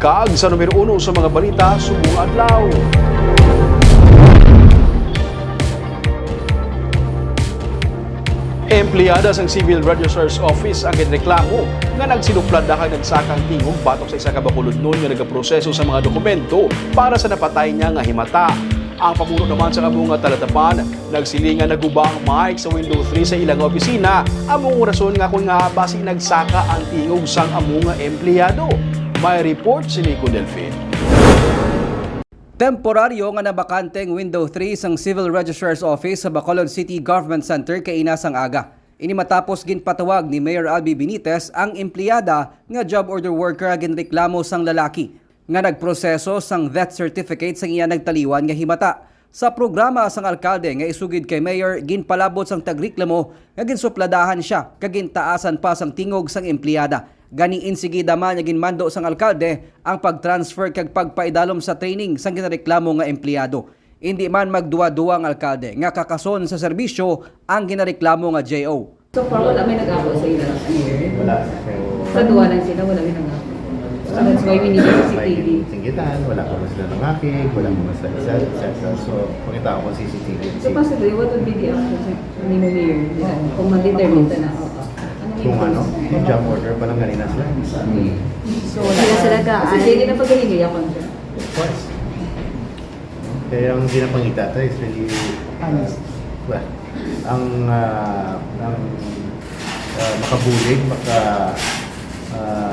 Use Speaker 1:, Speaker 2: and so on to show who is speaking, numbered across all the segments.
Speaker 1: Kag sa numero uno sa mga balita, subong adlaw. Empleyada sa Civil Registrar's Office ang ginreklamo nga nagsinuplad na kag nagsakang tingog batok sa isa ka bakulod nun nga nagaproseso sa mga dokumento para sa napatay niya nga himata. Ang pamuno naman sa kabunga talatapan, nagsilingan naguba ang mic sa window 3 sa ilang opisina. Among rason nga kung nga basi nagsaka ang tingog sang among nga empleyado. May report si Nico Delfin.
Speaker 2: Temporaryo nga nabakanteng window 3 sang Civil Registrar's Office sa Bacolod City Government Center kay inasang aga. Ini matapos ginpatawag ni Mayor Albi Benitez ang empleyada nga job order worker ginreklamo sang lalaki nga nagproseso sang death certificate sang iya nagtaliwan nga himata. Sa programa sang alkalde nga isugid kay Mayor ginpalabot sang tagreklamo nga ginsupladahan siya kagintaasan pa sang tingog sang empleyada. Ganiin sige daman nga ginmando sang alkalde ang pag-transfer kag pagpaidalom sa training sang ginareklamo nga empleyado. Hindi man magduwa-duwa ang alkalde nga kakason sa serbisyo ang ginareklamo nga JO.
Speaker 3: So far, wala may nag-ako sa ila year.
Speaker 4: Wala.
Speaker 3: Sa duwa lang sila, wala may nag-ako. So that's why we need CCTV.
Speaker 4: Singgitan, wala pa sila ng hakig, wala pa sila isa, etc. So, pakita ko CCTV.
Speaker 3: So possibly, what would be the action sa ni Mayor? Kung ma-determine na, oo.
Speaker 4: Kung ano, yung job order pa lang kanina sila.
Speaker 3: So wala sila ka. Kasi hindi na pag-ibigay ako siya.
Speaker 4: Of course. Kaya ang ginapangita ito is really,
Speaker 3: Honest.
Speaker 4: well, ang, ah, ang ah, makabulig, maka ah,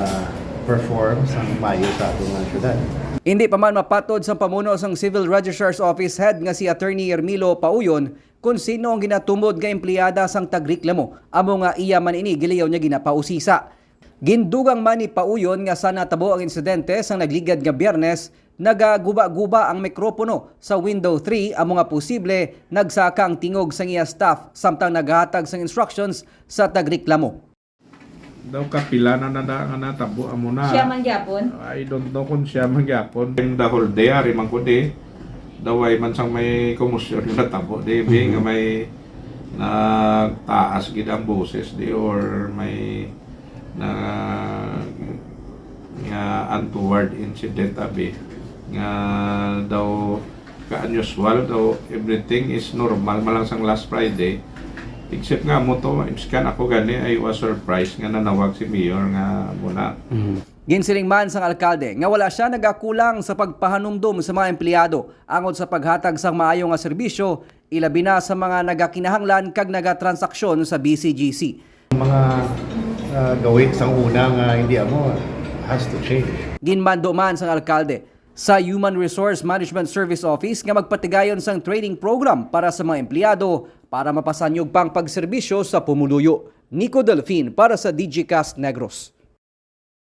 Speaker 4: perform sa mayo sa atong uh, syudad.
Speaker 2: Hindi pa man mapatod sa pamuno sang Civil Registrar's Office Head nga si Attorney Ermilo Pauyon kung sino ang ginatumod nga empleyada sang tagreklamo amo nga iya man ini giliyaw niya ginapausisa. Gindugang man ni Pauyon nga sa natabo ang insidente sang nagligad nga biyernes nagaguba-guba ang mikropono sa window 3 amo nga posible nagsaka ang tingog sang iya staff samtang naghatag sang instructions sa tagreklamo.
Speaker 5: Daw kapila na nada nga natabo amo na.
Speaker 3: Siya man gyapon.
Speaker 5: I don't know kung siya magyapon. In the whole day, ari man ko di. Daway man sang may komusyon na tabo di. Bi nga may nagtaas gid ang boses di or may na nga untoward incident abi nga daw ka-unusual daw everything is normal malang sang last Friday except nga mo to scan ako gani ay was surprised nga nanawag si Mayor nga muna
Speaker 2: Ginsiling man sang alkalde nga wala siya nagakulang sa pagpahanumdum sa mga empleyado angod sa paghatag sang maayo nga serbisyo ilabi na sa mga nagakinahanglan kag nagatransaksyon sa BCGC.
Speaker 4: Mga uh, gawin sang una nga hindi amo has to change.
Speaker 2: Ginmando man sang alkalde sa Human Resource Management Service Office nga magpatigayon sang training program para sa mga empleyado para mapasanyog pang pagserbisyo sa pumuluyo. Nico Delfin para sa DGCast Negros.